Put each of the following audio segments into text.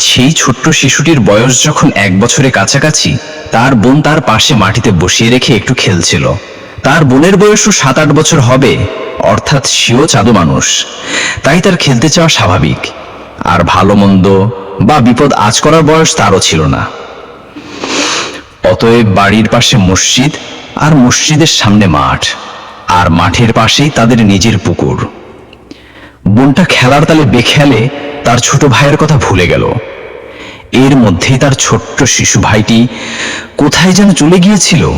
সেই ছোট্ট শিশুটির বয়স যখন এক বছরের কাছাকাছি, তার বোন তার পাশে মাটিতে বসিয়ে রেখে একটু খেলছিল। তার বোনের বয়সও সাত আট বছর হবে, অর্থাৎ সেও চাদু মানুষ। তাই তার খেলতে চাওয়া স্বাভাবিক। আর ভালো মন্দ বা বিপদ আজ করার বয়স তারও ছিল না। অতএব বাড়ির পাশে মসজিদ আর মসজিদের সামনে মাঠ, আর মাঠের পাশেই তাদের নিজের পুকুর। বোনটা খেলার তালে বেখেলে তার ছোট ভাইয়ের কথা ভুলে গেল। এর মধ্যেই তার ছোট্ট শিশু ভাইটি কোথায় যেন চলে গিয়েছিল।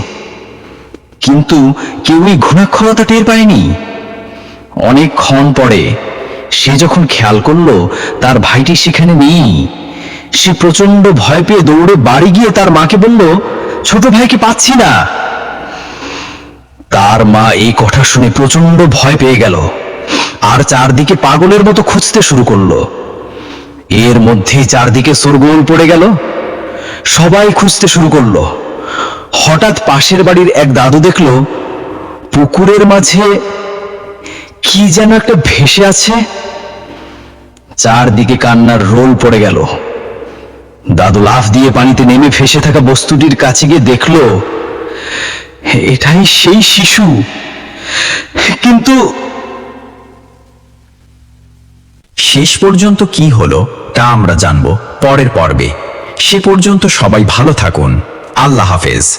কিন্তু কেউই ঘুণাক্ষরতা টের পায়নি। অনেকক্ষণ পরে সে যখন খেয়াল করল, তার ভাইটি সেখানে নেই। সে প্রচণ্ড ভয় পেয়ে দৌড়ে বাড়ি গিয়ে তার মাকে বলল, ছোট ভাইকে পাচ্ছি না। তার মা এই কথা শুনে প্রচণ্ড ভয় পেয়ে গেল। আর চারদিকে পাগলের মতো খুঁজতে শুরু করল। এর মধ্যে চারদিকে সরগোল পড়ে গেল। সবাই খুঁজতে শুরু করল। হঠাৎ পাশের বাড়ির এক দাদু দেখল, পুকুরের মাঝে কি যেন একটা ভেসে আছে। চারদিকে কান্নার রোল পড়ে গেল। দাদু লাফ দিয়ে পানিতে নেমে ভেসে থাকা বস্তুটির কাছে গিয়ে দেখল, এটাই সেই শিশু। কিন্তু শেষ পর্যন্ত কি হলো, তা আমরা জানব পরের পর্বে। সে পর্যন্ত সবাই ভালো থাকুন। আল্লাহ হাফেজ।